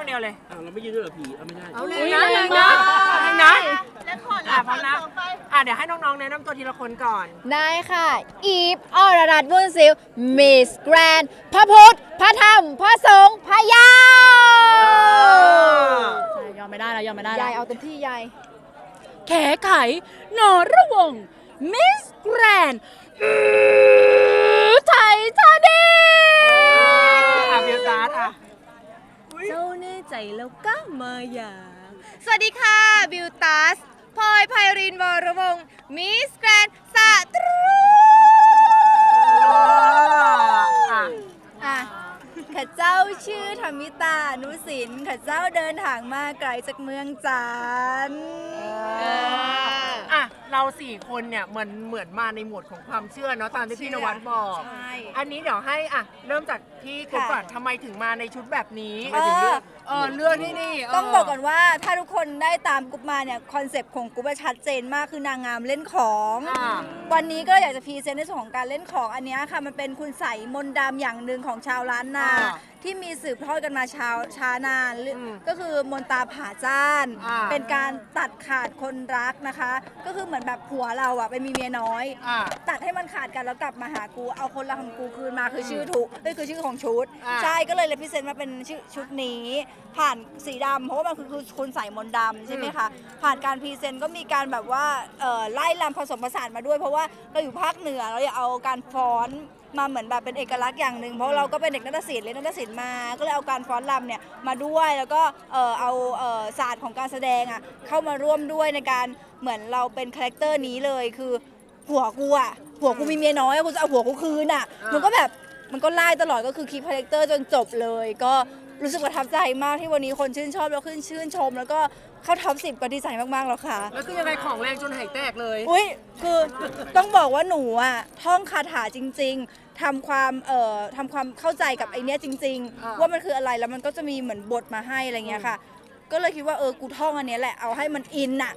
คนเดียวเลยอ้าวเราไม่ยืนด้วยเหรอผีเอาไม่ได้เอาเลยนะเลยนะเลยนะอะพร้อมนะอะเดี๋ยวให้น้องๆแนะนำตัวทีละคนก่อน ได้ค่ะ อีฟอรรัตน์บุญซิลมิสแกรนพระพุทธ พระธรรม พระสงฆ์พระยาวยอมไม่ได้แล้วยอมไม่ได้ยาแล้ยวเอาเต็มที่ยายแขไขนอระวงมิสแกรนไทยทาเด อะบิวตาร์อะ เจ้า แน่ใจแล้วก้ามาอย่า สวัสดีค่ะบิวตัสพลอยไพรินวรวงศ์มิสแกรนสะตรูอะอะข้าเจ้าชื่อธรรมิตานุสินข้าเจ้าเดินทางมาไกลจากเมืองจันทร์อะ เราสี่คนเนี่ยเหมือนเหมือนมาในหมวดของความเชื่อเนาะตามที่พี่นวัดบอก ใช่ อันนี้เดี๋ยวให้อะ เริ่มจากพี่กุ๊กค่ะก่อนทำไมถึงมาในชุดแบบนี้ เออ เออเรื่องที่นี่เต้องบอกก่อนว่าถ้าทุกคนได้ตามกรุ๊ปมาเนี่ยคอนเซปต์ของกรุ๊ปอะชัดเจนมากคือนางงามเล่นของ อะวันนี้ก็อยากจะพรีเซนต์ในส่วนของการเล่นของอันเนี้ยค่ะมันเป็นคุณใสยมนต์ดำอย่างหนึ่งของชาวล้านนา อ่าที่มีสืบทอดกันมาชาวช้านานหรืออมก็คือมนตราผาจ้าน อ่าเป็นการตัดขาดคนรักนะคะ ก็คือเหมือนแบบผัวเราอะไปมีเมียน้อย อะตัดให้มันขาดกันแล้วกลับมาหากูเอาคนรักของกูคืนมาคือชื่อถูกเอ้ยคือชื่อของชุดอ่า ใช่ก็เลยเลยพิเศษมาเป็นชื่อชุดนี้ผ่านสีดำเพราะว่ามันคือคือคุณใส่มนต์ดำใช่ไหมคะ ผ่านการพรีเซนต์ก็มีการแบบว่าเอ่อไล่ลำผสมผสานมาด้วย เพราะว่าเราอยู่ภาคเหนือเราอยากเอาการฟ้อนมาเหมือนแบบเป็นเอกลักษณ์อย่างหนึ่งเพราะเราก็เป็นเด็กนักศิลป์เรียนนักศิลป์มา ก็เลยเอาการฟ้อนรำเนี่ยมาด้วยแล้วก็เอ่อเอาเอ่อศาสตร์ของการแสดงอะเข้ามาร่วมด้วยในการเหมือนเราเป็นคาแรคเตอร์นี้เลยคือผัวกูอะผัวกูมีเมียน้อยกูจะเอาผัวกูคืนอะอ่ามัมันก็แบบมันก็ไล่ตลอดก็คือคีคาแรคเตอร์จนจบเลยก็ รู้สึกประทับใจมากที่วันนี้คนชื่นชอบแล้วขึ้นชื่นชม แล้วก็เข้าท็อปสิบก็ดีใจมากๆแล้วค่ะ แล้วคือยังไงของแรงจนหายแตกเลย อุ้ยคือต้องบอกว่าหนูอะท่องคาถาจริง ๆทำความเอ่อทำความเข้าใจกับไอเนี้ยจริง อ่า ๆ ว่ามันคืออะไรแล้วมันก็จะมีเหมือนบทมาให้อะไรเงี้ยค่ะ ก็เลยคิดว่าเออกูท่องอันเนี้ยแหละเอาให้มันอินอะ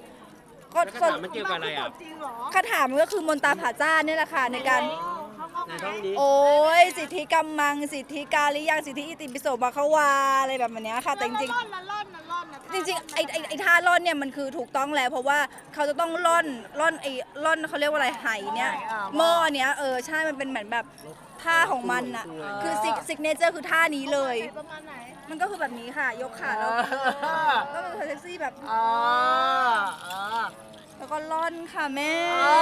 ก็แล้วก็คาถามมันเกี่ยวกับอะไรอะ คาถามันก็คือมนตราผาจ้าเนี่ยแหละค่ะในการ ในท้องนี้โอ้ยสิทธิกรรมัง สิทธิกาลิยังสิทธิอิติปิโสบาควาอะไรแบบเนี้ยค่ะแต่จริงๆจริงๆไอ้ไอ้ไอ้ท่าล่อนเนี่ยมันคือถูกต้องแล้ว เพราะว่าเขาจะต้องล่อนล่อนไอ้ล่อนเขาเรียกว่าอะไรไหเนี่ยอ่าหม้อเนี้ยเออใช่มันเป็นเหมือนแบบท่าของมันอะคือซิกเนเจอร์คือท่านี้เลยมันก็คือแบบนี้ค่ะ ยกขาแล้วก็เป็นเซ็กซี่แบบอ๋ออ๋อ แล้วก็ล่อนค่ะแม่อ๋อ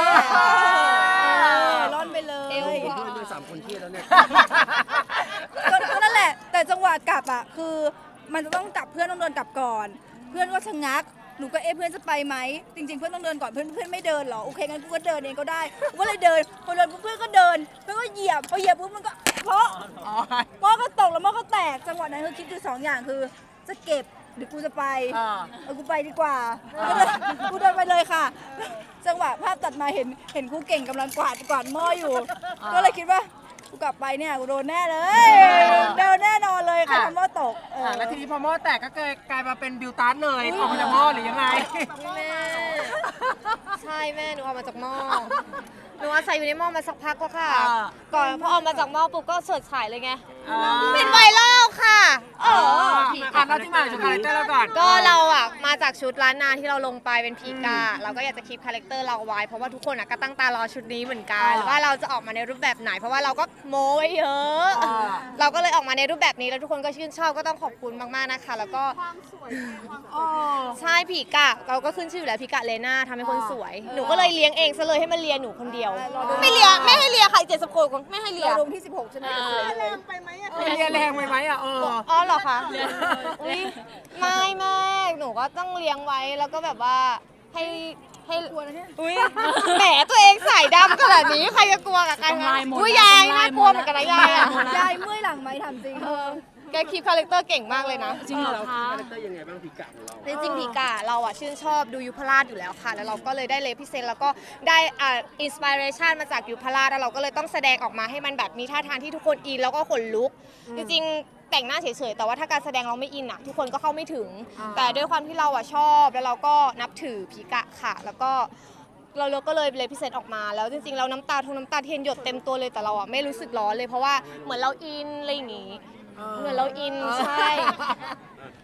เออล่อนไปเลย เพื่อนด้วยสามคนเครียดแล้วเนี่ย ก็ก็นั่นแหละ แต่จังหวะกลับอะคือมันจะต้องกลับเพื่อนต้องเดินกลับก่อน เพื่อนก็ชะงักหนูก็เอ๊ะเพื่อนจะไปไหมจริง ๆ เพื่อนต้องเดินก่อนเพื่อนเพื่อนไม่เดินเหรอโอเคงั้นกูก็เดินเองก็ได้กูก็เลยเดินพอเดินปุ๊บเพื่อนก็เดินเพื่อนก็เหยียบพอเหยียบปุ๊บมันก็เพราะอ๋อหม้อก็ตกแล้วหม้อก็แตกจังหวะนั้นคือคิดอยู่สองอย่างคือ จะเก็บ หรือกูจะไปอ่า เออกูไปดีกว่าก็เลยกูเดินไปเลยค่ะ จังหวะภาพตัดมาเห็นเห็นครูเก่งกำลังกวาดกวาดหม้ออยู่อ่าก็เลยคิดว่ากูกลับไปเนี่ยกูโดนแน่เลยโดนแน่นอนเลยค่ะอะทำหม้อตกเออ อะแล้วทีนี้พอหม้อแตกก็เกิดกลายมาเป็นบิวตาร์เลยออกมาจากหม้อหรือยังไง แม่ ใช่แม่หนูออกมาจากหม้อหนูอาศัยอยู่ในหม้อมาสักพักแล้วค่ะ อ่า ก่อนพอออกมาจากหม้อปุ๊บก็เฉิดฉายเลยไงอ่า เป็นไวรัลค่ะเอออะเราที่มาจากคาแรคเตอร์เราก่อน ก็เราอะมาจากชุดล้านนาที่เราลงไปเป็นผีกา เราก็อยากจะคีปคาแรคเตอร์เราไว้เพราะว่าทุกคนอะก็ตั้งตารอชุดนี้เหมือนกันอ่าว่าเราจะออกมาในรูปแบบไหน เพราะว่าเราก็โม้ไว้เยอะ อ่า เราก็เลยออกมาในรูปแบบนี้แล้วทุกคนก็ชื่นชอบก็ต้องขอบคุณมากๆนะคะ แล้วก็อ๋อใช่ผีกะเราก็ขึ้นชื่ออยู่แล้วผีกะเลน่าทำให้คนสวยหนูก็เลยเลี้ยงเองซะเลยให้มันเลียหนูคนเดียว ไม่เลียไม่ให้เลียใครเจ็ดสิบคนไม่ให้เลียเราลงที่ 16 ใช่ไหมกับเสือเลยเรียนแรงไปไหมอะเออ อ๋อเหรอคะอุ้ยไม่แม่หนูก็ต้องเลี้ยงไว้แล้วก็แบบว่าให้ให้กลัวนะเนี่ยอุ้ยแหมตัวเองใส่ดำขนาดนี้ใครจะกลัวกับกันทำลายหมดอุ้ยแล้วยายทำลาน่ายกหมลัวดเหมือนกันนะแล้วยายอะ ยายเมื่อยหลังไหมทำจริง แกคีปคาแรคเตอร์เก่งมากเลยนะ จริงเหรอเราคะคาแรคเตอร์ยังไงบ้างผีกะของเราจริงๆผีกะเราอะชื่นชอบดูยุพราชอยู่แล้วค่ะ แล้วเราก็เลยได้เลพิเซนแล้วก็ได้อ่าอินสปิเรชันมาจากยุพราชแล้วเราก็เลยต้องแสดงออกมาให้มันแบบมีท่าทางที่ทุกคนอินแล้วก็ขนลุก จริงๆแต่งหน้าเฉยๆแต่ว่าถ้าการแสดงเราไม่อินอะทุกคนก็เข้าไม่ถึงอ่าแต่ด้วยความที่เราอะชอบแล้วเราก็นับถือผีกะค่ะ แล้วก็เราเราก็เลยเลยพิเศษออกมาแล้วจริงๆเราน้ำตาทงน้ำตาเทียนหยดเต็มตัวเลยแต่เราอะไม่รู้สึกร้อนเลยเพราะว่าเหมือนเราอินอะไรอย่างงี้ เหมือนเราอินใช่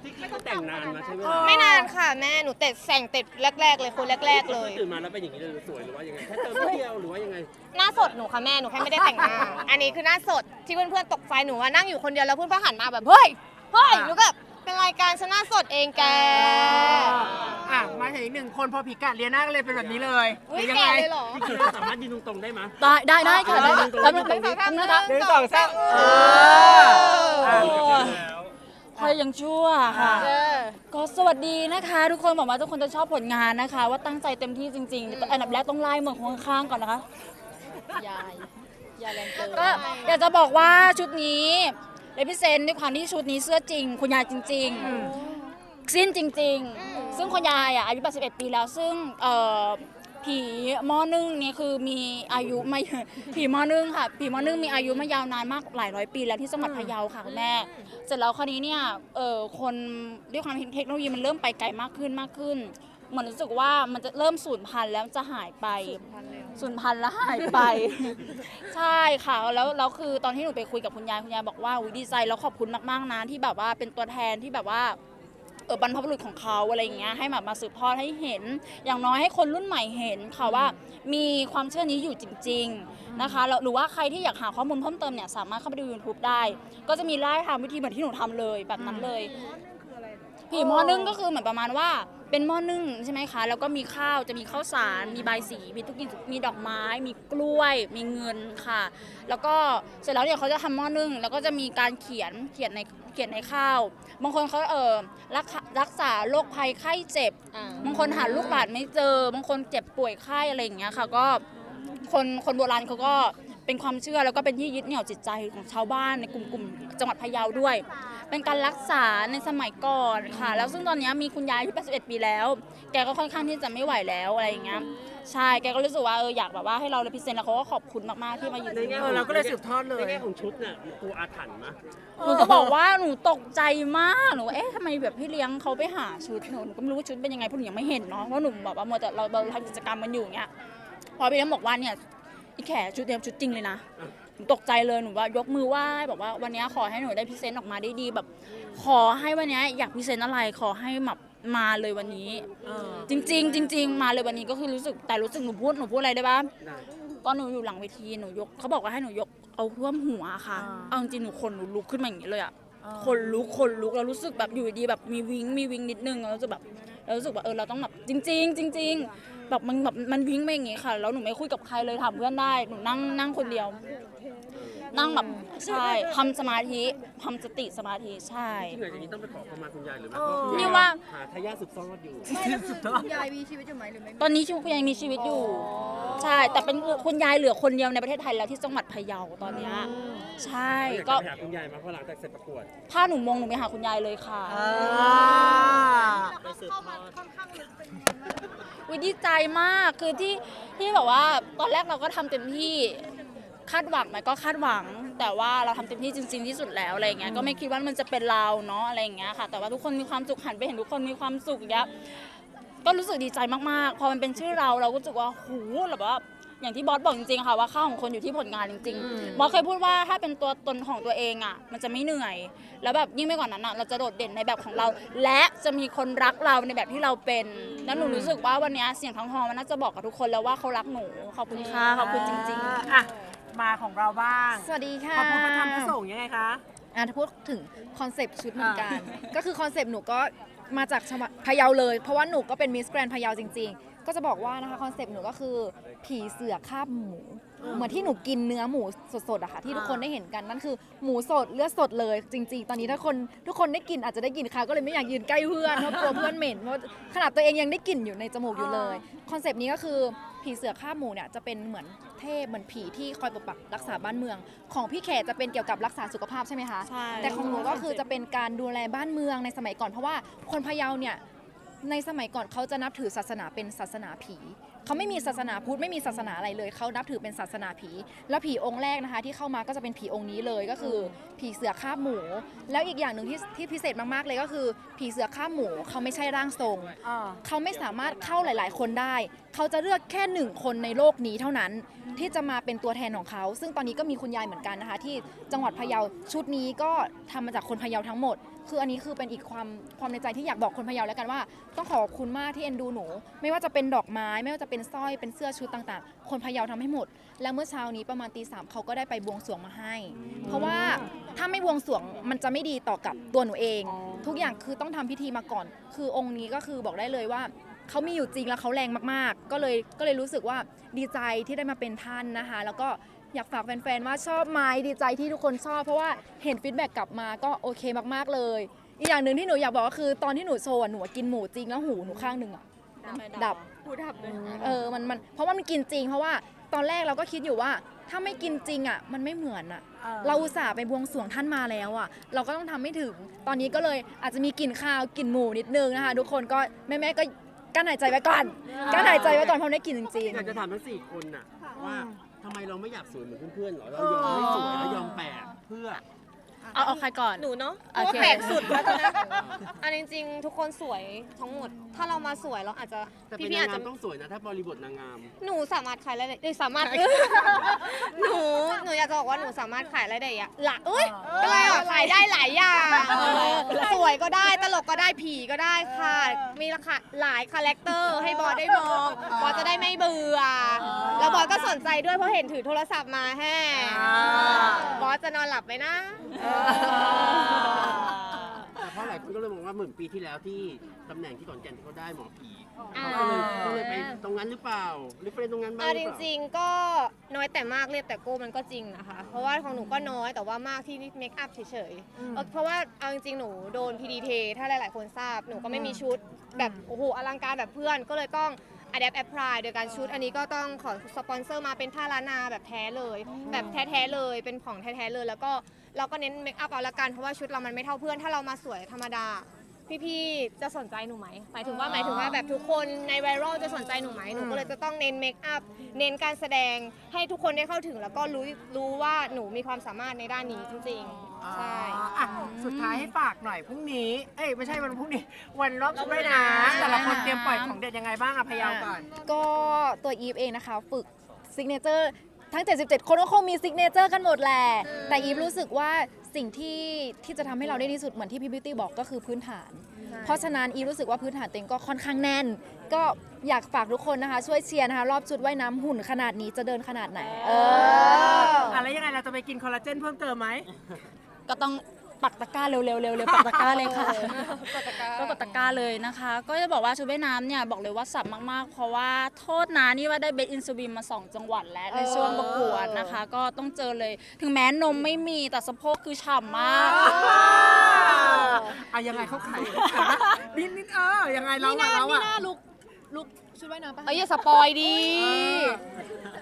ที่คิดว่าแต่งนานมาใช่ไหมล่ะไม่นานค่ะแม่หนูเตะแสงเตะแรก ๆ เลยคนแรก ๆ เลย ตื่นมาแล้วเป็นอย่างนี้เลยสวยหรือว่ายังไงแค่เติมนิดเดียวหรือว่ายังไงหน้าสดหนูค่ะแม่หนูแค่ไม่ได้แต่งหน้า อันนี้คือหน้าสดที่เพื่อนๆตกใจหนูว่านั่งอยู่คนเดียวแล้วเพื่อนๆหันมาแบบเฮ้ยเฮ้ยหนูก็แบบ เป็นรายการฉันหน้าสดเองแก อะมาถึงอีกหนึ่งคนพอผีกัดเลียน่าก็เลยเป็นแบบนี้เลยอุ๊ยหรือยังแก่ไงเลยเหรอจริงๆเราสามารถยืนตรงๆได้ไหมย ได้ได้ได้ค่ะได้เอาแล้วเอามันเอาเป็นเอานะคะหนึ่งสองสามเอออะคอยยังชั่วค่ะ เออ ก็สวัสดีนะคะ ทุกคนบอกว่าทุกคนจะชอบผลงานนะคะ ว่าตั้งใจเต็มที่จริงๆอันดับแรกต้องไล่เมืองข้างๆก่อนนะคะยายยายแรงเกินก็อยากจะบอกว่าชุดนี้ เลพิเซนด้วยความที่ชุดนี้เสื้อจริง คุณยายจริง ๆ สิ้นจริง ๆ ซึ่งคุณยายอะอายุ 81 ปีแล้ว ซึ่งเอ่อผีหมอนึ่งเนี่ยคือมีอายุไม่ ผีหมอนึ่งค่ะ ผีหมอนึ่งมีอายุมายาวนานมากหลายร้อยปีแล้วที่จังหวัดพะเยาค่ะคุณแม่เสร็จแล้วคราวนี้เนี่ยเออคนด้วยความเทคโนโลยีมันเริ่มไปไกลมากขึ้นมากขึ้น เหมือนรู้สึกว่ามันจะเริ่มสูญพันธุ์แล้วจะหายไปสูญพันธุ์แล้วหายไป ใช่ค่ะแล้วแล้วคือตอนที่หนูไปคุยกับคุณยายคุณยายบอกว่าอุ๊ยดีใจแล้วขอบคุณมากๆนะที่แบบว่าเป็นตัวแทนที่แบบว่าเออบรรพบุรุษของเขาอะไรอย่างเงี้ยให้แบบมาสืบทอดให้เห็น อย่างน้อยให้คนรุ่นใหม่เห็นค่ะว่ามีความเชื่อนี้อยู่จริง ๆนะคะแล้วหรือว่าใครที่อยากหาข้อมูลเพิ่มเติมเนี่ยสามารถเข้าไปดู YouTube ได้ ก็จะมีไล่ทำวิธีเหมือนที่หนูทำเลยแบบนั้นเลย ผีหม้อนึ่งก็คือเหมือนประมาณว่าเป็นหม้อนึ่งใช่ไหมคะ แล้วก็มีข้าวจะมีข้าวสาร มีใบายสีมีทุกอย่างมีดอกไม้ มีกล้วย มีเงินค่ะ แล้วก็เสร็จแล้วเนี่ยเขาจะทำหม้อนึ่งแล้วก็จะมีการเขียนเขียนในเขียนในข้าว บางคนเขาเออรักษารักษาโรคภัยไข้เจ็บ บางคนหาลูกหลานไม่เจอ บางคนเจ็บป่วยไข้อะไรอย่างเงี้ยค่ะ ก็คนคนโบราณเขาก็เป็นความเชื่อแล้วก็เป็นที่ยึดเหนี่ยวจิตใจของชาวบ้านในกลุ่มกลุ่ม จังหวัดพะเยาด้วย เป็นการรักษาในสมัยก่อนค่ะ แล้วซึ่งตอนเนี้ยมีคุณยายที่81ปีแล้ว แกก็ค่อนข้างที่จะไม่ไหวแล้วอะไรอย่างเงี้ยใช่แกก็รู้สึกว่าเอออยากแบบว่าให้เราเลยพิเศษแล้วเขาก็ขอบคุณมากๆที่มายืนในแง่เออเราก็เลยสืบทอดเลย ในแง่ของชุดน่ะกลัวอาถรรพ์มะหนูก็บอกว่าหนูตกใจมากหนูเอ๊ะทำไมแบบพี่เลี้ยงเขาไปหาชุดหนูหนูก็ไม่รู้ว่าชุดเป็นยังไงเพราะหนูยังไม่เห็นเนาะเพราะหนูแบบว่ามัวแต่เราเราทำกิจกรรมมันอยู่อย่างเงี้ยพอพี่เลี้ยงบอกว่าเนี่ยอีแขชุดเตรียมชุดจริงเลยนะหนู ตกใจเลยหนูว่ายกมือไหว้บอกว่าวันนี้ขอให้หนูได้พรีเซนต์ออกมาได้ดีแบบ ขอให้วันนี้อยากพรีเซนต์อะไรขอให้แบบมาเลยวันนี้เออจริง ๆ จริง ๆ มาเลยวันนี้ก็คือรู้สึกแต่รู้สึกหนูพูดหนูพูดอะไรได้ปะได้ตอนหนูอยู่หลังเวทีหนูยกเขาบอกว่าให้หนูยกเอาท่วมหัวค่ะอ่าเอาจริงๆหนูขนหนูลุกขึ้นมาอย่างนี้เลยอะอ่าคนลุกคนลุกเรารู้สึกแบบอยู่ดีแบบมีวิงมีวิงนิดนึงเราจะแบบ เรารู้สึกว่าเออเราต้องแบบจริง ๆ จริง ๆ แบบมันแบบมันวิ่งไปอย่างงี้ค่ะแล้วหนูไม่คุยกับใครเลยถามเพื่อนได้หนูนั่งนั่งคนเดียว นั่งแบบใช่ทำสมาธิทำสติสมาธิใช่ ที่เหนือจากนี้ต้องไปขอขมาคุณยายหรือไม่เออเพระคุณยยนี่ว่า หาทายาทสืบทอดอยู่สุดยอดยายมีชีวิตอยู่ไหมหรือไม่ตอนนี้ชีวิตคุณยายมีชีวิตอยู่ ใช่ แต่เป็นคุณยายเหลือคนเดียวในประเทศไทยแล้วที่จังหวัดพะเยาตอนเนี้ยใช่ก็ ก็ไปหาคุณยายมาเพราะหลังจากเสร็จประกวด ถ้าหนูมงหนูไปหาคุณยายเลยค่ะอ่าไปสืบทอดวิดีใจมาก คือที่ที่แบบว่าตอนแรกเราก็ทำเต็มที่ คาดหวังไหมก็คาดหวัง แต่ว่าเราทำเต็มที่จริง ๆ ที่สุดแล้วอะไรอย่างเงี้ยก็ไม่คิดว่ามันจะเป็นเราเนาะอะไรอย่างเงี้ยค่ะ แต่ว่าทุกคนมีความสุขหันไปเห็นทุกคนมีความสุขอย่างเงี้ยก็รู้สึกดีใจมากๆ พอมันเป็นชื่อเราเราก็รู้สึกว่าหูแบบว่าอย่างที่บอสบอกจริงๆค่ะว่าค่าของคนอยู่ที่ผลงานจริงอืมๆบอสเคยพูดว่าถ้าเป็นตัวตนของตัวเองอะ มันจะไม่เหนื่อย แล้วแบบยิ่งไปกว่านั้นอะเราจะโดดเด่นในแบบของเรา และจะมีคนรักเราในแบบที่เราเป็นแล้วหนูรู้สึกว่าวันเนี้ยเสียงทั้งทองมันน่าจะบอกกับทุกคนแล้วว่าเขารักหนูขอบคุณค่ะขอบคุณจริง ๆ อะ มาของเราบ้างสวัสดีค่ะพระพุทธพระธรรมพระสงฆ์ยังไงคะอะถ้าพูดถึงคอนเซปต์ชุดเหมือนกันอ่ก็คือคอนเซปต์หนูก็มาจากจังหวัดพะเยาเลย เพราะว่าหนูก็เป็นมิสแกรนพะเยาจริง ๆ ก็จะบอกว่านะคะคอนเซปต์หนูก็คือผีเสือคาบหมู เหมือนที่หนูกินเนื้อหมูสดๆอะค่ะที่ทุกคนได้เห็นกันนั่นคือหมูสดเลือดสดเลยจริง ๆ ตอนนี้ถ้าคนทุกคนได้กินอาจจะได้กินค่ะก็เลยไม่อยากยืนใกล้เพื่อนเพราะกลัวเพื่อนเหม็นเพราะขนาดตัวเองยังได้กลิ่นอยู่ในจมูกอยู่เลยคอนเซปต์นี้ก็คือผีเสือคาบหมูเนี่ยจะเป็นเหมือนเทพเหมือนผีที่คอยปกปักรักษาบ้านเมือง ของพี่แขจะเป็นเกี่ยวกับรักษาสุขภาพใช่ไหมคะใช่แต่ของหนูก็คือจะเป็นการดูแลบ้านเมืองในสมัยก่อนเพราะว่าคนพะเยาเนี่ยในสมัยก่อนเขาจะนับถือศาสนาเป็นศาสนาผี เขาไม่มีศาสนาพุทธไม่มีศาสนาอะไรเลย เขานับถือเป็นศาสนาผี แล้วผีองค์แรกนะคะ ที่เข้ามาก็จะเป็นผีองค์นี้เลยก็คือ ผีเสือคาบหมู แล้วอีกอย่างหนึ่งที่ที่พิเศษมากๆเลยก็คือ ผีเสือคาบหมูเขาไม่ใช่ร่างทรงอ่าเขาไม่สามารถเข้าหลาย ๆ คนได้ เขาจะเลือกแค่หนึ่งคนในโลกนี้เท่านั้นที่จะมาเป็นตัวแทนของเขา ซึ่งตอนนี้ก็มีคุณยายเหมือนกันนะคะ ที่จังหวัดพะเยาชุดนี้ก็ทำมาจากคนพะเยาทั้งหมด คืออันนี้คือเป็นอีกความความในใจที่อยากบอกคนพะเยาแล้วกันว่า ต้องขอบคุณมากที่เอ็นดูหนู ไม่ว่าจะเป็นดอกไม้ ไม่ว่าจะเป็นสร้อยเป็นเสื้อชุดต่างๆ คนพะเยาทำให้หมด แล้วเมื่อเช้านี้ประมาณตีสามเขาก็ได้ไปบวงสรวงมาให้ เพราะว่าถ้าไม่บวงสรวงมันจะไม่ดีต่อกับตัวหนูเอง ทุกอย่างคือต้องทำพิธีมาก่อน คือองค์นี้ก็คือบอกได้เลยว่า เขามีอยู่จริงแล้วเขาแรงมากๆ ก็เลยก็เลยรู้สึกว่าดีใจที่ได้มาเป็นท่านนะคะ แล้วก็อยากฝากแฟนๆว่าชอบไหมดีใจที่ทุกคนชอบ เพราะว่าเห็นฟีดแบ็กกลับมาก็โอเคมากๆเลย อีกอย่างหนึ่งที่หนูอยากบอกก็คือตอนที่หนูโชว์อะหนูอะกินหมูจริงแล้วหูหนูข้างหนึ่งอะ ดับ หูดับเลยเออมันมันเพราะว่ามันกินจริง เพราะว่าตอนแรกเราก็คิดอยู่ว่าถ้าไม่กินจริงอะมันไม่เหมือนอะ เราอุตส่าห์ไปบวงสรวงท่านมาแล้วอะ เราก็ต้องทำให้ถึง ตอนนี้ก็เลยอาจจะมีกลิ่นข้าวกลิ่นหมูนิดนึงนะคะ ทุกคนก็แม่ๆก็ กั้นหายใจไว้ก่อนกั้นหายใจไว้ก่อนเพราะได้กลิ่นจริงอยากจะถามทั้งสี่คนน่ะว่าทำไมเราไม่อยากสวยเหมือนเพื่อนๆเหรอเรายอมไม่สวยเรายอมแปลกเพื่อ เอาเอาใครก่อน หนูเนาะเพโอราะว่าเคแปลกสุดแล้วตอนนั้นอันจริงๆ ทุกคนสวยทั้งหมด ถ้าเรามาสวยเราอาจจะแต่เป็นพี่ๆนางอาจงาจะ มต้องสวยนะ ถ้าบริบทนางงาม หนูสามารถขายอะไรได้เอ้ยสามารถ หนูหนูอยากจะบอกว่าหนูสามารถขายอะไรได้อะหละเอ้ยอะไรอะขายได้หลายอย่างสวยก็ได้ตลกก็ได้ผีก็ได้ค่ะ มีราคาหลายคาแรคเตอร์ให้บอสได้มองบอสจะได้ไม่เบื่อแล้วบอสก็สนใจด้วยเพราะเห็นถือโทรศัพท์มาแฮ่บอสจะนอนหลับไหมนะแต่เพราะหลายคนก็เลยมองว่าเหมือนปีที่แล้วที่ตำแหน่งที่ขอนแก่นที่เขาได้หมอผีอ่า ก็เลยก็เลยไปตรงนั้นหรือเปล่าหรือไปตรงนั้นบ้างหอะรือจเปล่า ริงๆก็น้อยแต่มากเรียบแต่โก้มันก็จริงนะคะ เพราะว่าของหนูก็น้อยแต่ว่ามากที่เมคอัพเฉยๆเออเพราะว่าเอาจริงๆหนูโดนพีดีเทถ้าหลายๆคนทราบหนูก็ไม่มีชุดแบบโอ้โหอลังการแบบเพื่อนก็เลยต้อง adapt apply โดยการชุดอันนี้ก็ต้องขอสปอนเซอร์มาเป็นผ้าล้านนาแบบแท้เลย แบบแท้ๆเลยเป็นของแท้ๆเลย แล้วก็ เราก็เน้นเมคอัพเอาละกันเพราะว่าชุดเรามันไม่เท่าเพื่อนถ้าเรามาสวยธรรมดา พี่ๆจะสนใจหนูไหมหมายถึงว่าหมายถึงว่าแบบทุกคนในไวรัลจะสนใจหนูไหมหนูก็เลยจะต้องเน้นเมคอัพเน้นการแสดงให้ทุกคนได้เข้าถึง แล้วก็รู้รู้ว่าหนูมีความสามารถในด้านนี้จริงๆใช่ อะสุดท้ายให้ฝากหน่อยพรุ่งนี้ เอ้ยไม่ใช่วันพรุ่งนี้ วันรอบชุดว่ายน้ำแต่ละคนเตรียมปล่อยของเด็ดยังไงบ้างอะพะเยาก่อน ก็ตัวอีฟเองนะคะ ฝึกซิกเนเจอร์ ทั้ง 77 คนก็คงมีซิกเนเจอร์กันหมดแหละ แต่อีฟรู้สึกว่าสิ่งที่ที่จะทำให้เราได้ที่สุดเหมือนที่พี่บิวตี้บอกก็คือพื้นฐาน เพราะฉะนั้นอีฟรู้สึกว่าพื้นฐานตัวเองก็ค่อนข้างแน่น ก็อยากฝากทุกคนนะคะ ช่วยเชียร์นะคะ รอบชุดว่ายน้ำหุ่นขนาดนี้จะเดินขนาดไหน เอออะแล้วยังไงเราจะไปกินคอลลาเจนเพิ่มเติมไหมก็ต้อง ปักตะกร้าเร็วๆเร็วๆปักตะกร้าเลยค่ะก็กดตะกร้าเลยนะคะ ก็จะบอกว่าชุดว่ายน้ำเนี่ยบอกเลยว่าสับมากๆ เพราะว่าโทษนะนี่ว่าได้เบสอินซูบินมา 2 จังหวัดแล้วในช่วงประกวดนะคะ ก็ต้องเจอเลยถึงแม้นมไม่มีแต่สะโพกคือฉ่ำมากอะยังไงเขาขายนิดนิดๆเออยังไงเราอะเราอะลุกลุกชุดว่ายน้ำปะเอ้ยอย่าสปอยดี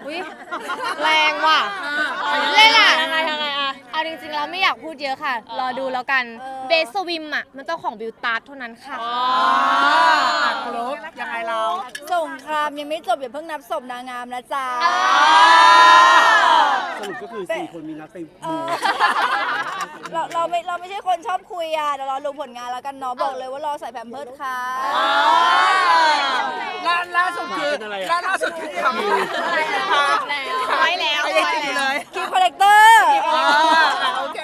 อุ้ยแรงว่ะเล่นอะยังไงยังไงอะ เอาจริงๆเราไม่อยากพูดเยอะค่ะ รอดูแล้วกัน เบสสวิมอะ มันต้องของบิวตาร์เท่านั้นค่ะอะครบยังไงเรา สงครามยังไม่จบอย่าเพิ่งนับศพนางงามนะจ๊ะ สรุปก็คือสี่คนมีนัดไปเอมูอ เราเราไม่เราไม่ใช่คนชอบคุยอะเดี๋ยวรอลงผลงานแล้วกันเนาะบอกเลยว่ารอใส่แผมเพิร์ดค่ะล่าล่าสุดคือล่าล่าสุดคือทำไว้แล้วไว้แล้วเลยคีคอลเลกเตอร์โอเค